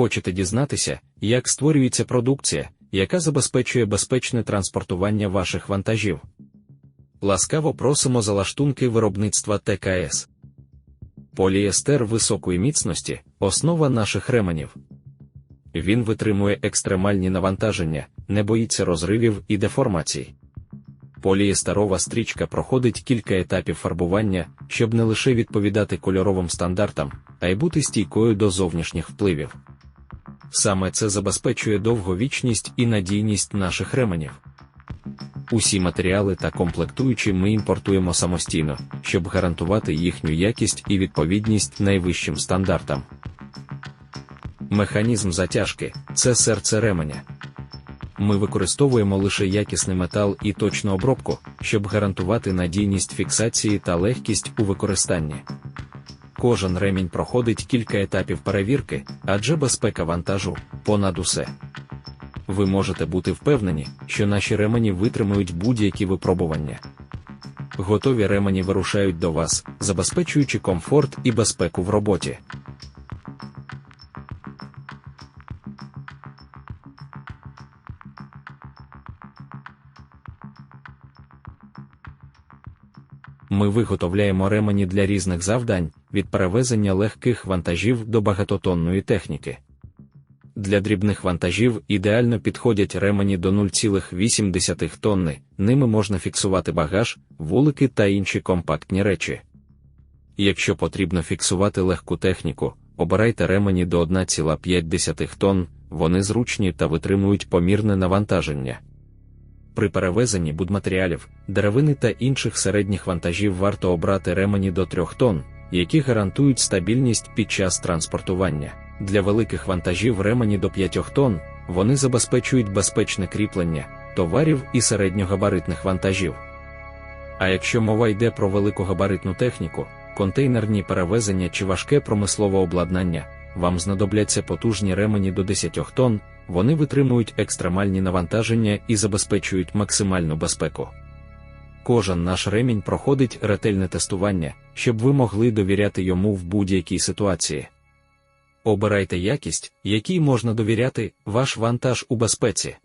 Хочете дізнатися, як створюється продукція, яка забезпечує безпечне транспортування ваших вантажів? Ласкаво просимо за лаштунки виробництва ТКС. Поліестер високої міцності основа наших ременів. Він витримує екстремальні навантаження, не боїться розривів і деформацій. Поліестерова стрічка проходить кілька етапів фарбування, щоб не лише відповідати кольоровим стандартам, а й бути стійкою до зовнішніх впливів. Саме це забезпечує довговічність і надійність наших ременів. Усі матеріали та комплектуючі ми імпортуємо самостійно, щоб гарантувати їхню якість і відповідність найвищим стандартам. Механізм затяжки це серце ременя. Ми використовуємо лише якісний метал і точну обробку, щоб гарантувати надійність фіксації та легкість у використанні. Кожен ремінь проходить кілька етапів перевірки, адже безпека вантажу понад усе. Ви можете бути впевнені, що наші ремені витримують будь-які випробування. Готові ремені вирушають до вас, забезпечуючи комфорт і безпеку в роботі. Ми виготовляємо ремені для різних завдань, від перевезення легких вантажів до багатотонної техніки. Для дрібних вантажів ідеально підходять ремені до 0,8 тонни, ними можна фіксувати багаж, вулики та інші компактні речі. Якщо потрібно фіксувати легку техніку, обирайте ремені до 1,5 тонн, вони зручні та витримують помірне навантаження. При перевезенні будматеріалів, деревини та інших середніх вантажів варто обрати ремені до 3 тонн, які гарантують стабільність під час транспортування. Для великих вантажів ремені до 5 тонн вони забезпечують безпечне кріплення товарів і середньогабаритних вантажів. А якщо мова йде про великогабаритну техніку, контейнерні перевезення чи важке промислове обладнання, вам знадобляться потужні ремені до 10 тонн, вони витримують екстремальні навантаження і забезпечують максимальну безпеку. Кожен наш ремінь проходить ретельне тестування, щоб ви могли довіряти йому в будь-якій ситуації. Обирайте якість, якій можна довіряти, ваш вантаж у безпеці.